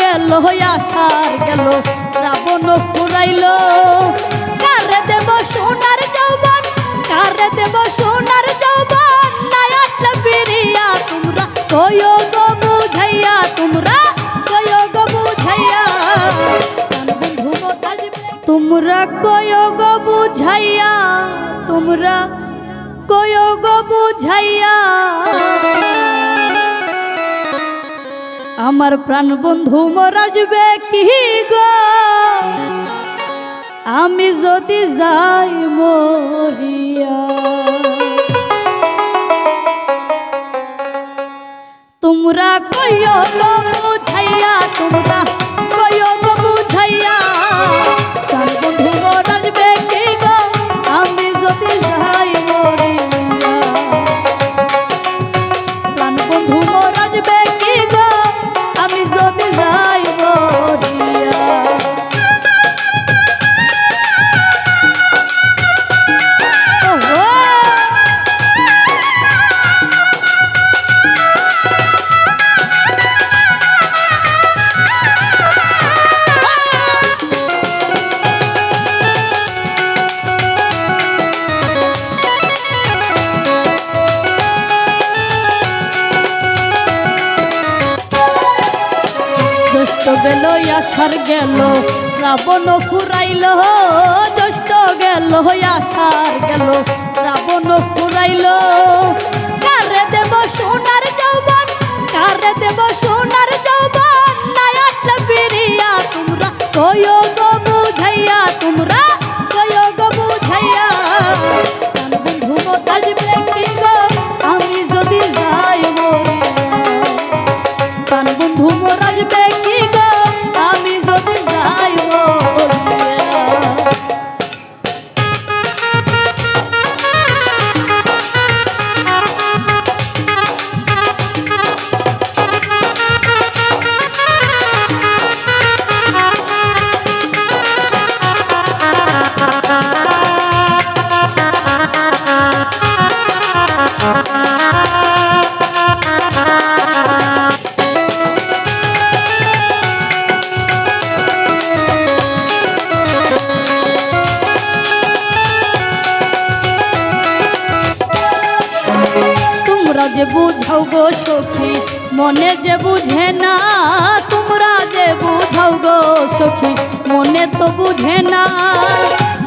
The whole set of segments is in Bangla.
গেল আসার গেল শ্রাবণ ফুরাইল। কারে দেব সোনার যৌবন, কারে দেব সোনার যৌবন? নাই আসলে ফিরিয়া তোমরা, কয়ো গো বুঝাইয়া তোমরা, কয়ো গো বুঝাইয়া। তোমরা কয়ো গো বুঝাইয়া, তোমরা কয়ো গো বুঝাইয়া। আমার প্রাণ বন্ধু মরাজবে কি গো? আমি যদি যাই মরিয়া তোমরা কইও বুঝাইয়া, তোমরা কইও বুঝাইয়া জ্যৈষ্ঠ গেল আষাঢ় গেল। শ্রাবণ ফুরাইল জ্যৈষ্ঠ গেল আষাঢ় গেল। শ্রাবণ ফুরাইল, কারে দেব সোনার যৌবন? কারে দেব সোনার যৌবন? নাই আসলে ফিরিয়া তোমরা, কয়ো গো বুঝাইয়া তোমরা, কয়ো গো বুঝাইয়া। যদি যাই প্রাণ বন্ধু মোর আসবে যে বুঝাও গো সখী, মনে যে বুঝে না, তোমরা যে বুঝাও গো সখী, মনে তো বুঝে না।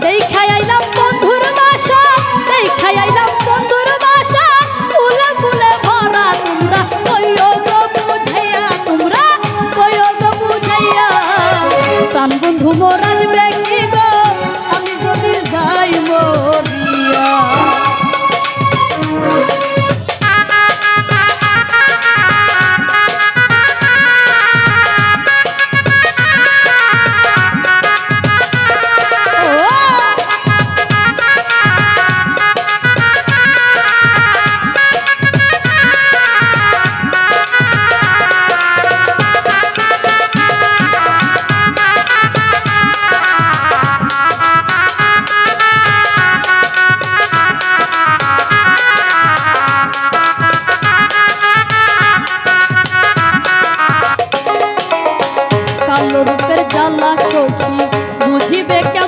দেখাই আইলাম বন্ধুর বাসা দেখাই আইলাম বন্ধুর বাসা, ফুলে ফুলে ভরা তোমরা, কইও গো বুঝাইয়া তোমরা, কইও গো বুঝাইয়া। প্রাণ বন্ধু মোর আসবে কি গো, আমি যদি যাই মরিয়া।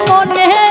মনে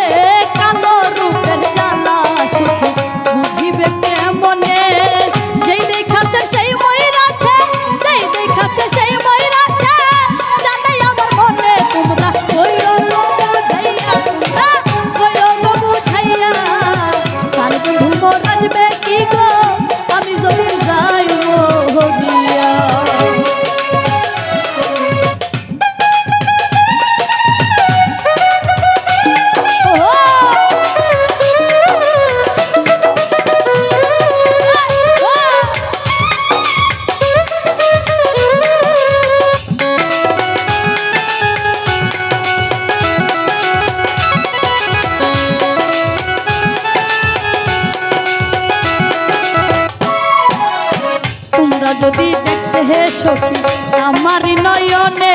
যদি দেখতে হে সখী আমারই নয়নে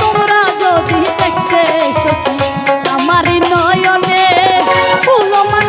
তোমরা যদি দেখতে সখী আমারই নয়নে ফুলমান